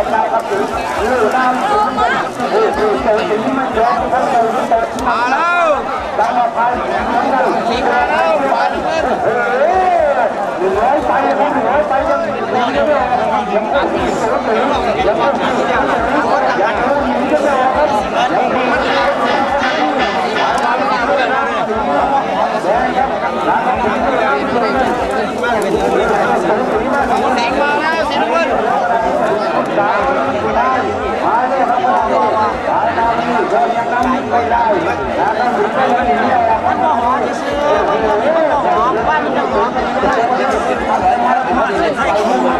มาแล้วทิ้งมาแล้วฟันเพิ่มสิงมาแล้วสิงเพิ่ยยังมีอีกยังมีอีกยังมีอีก่อนเลยใช่ไหม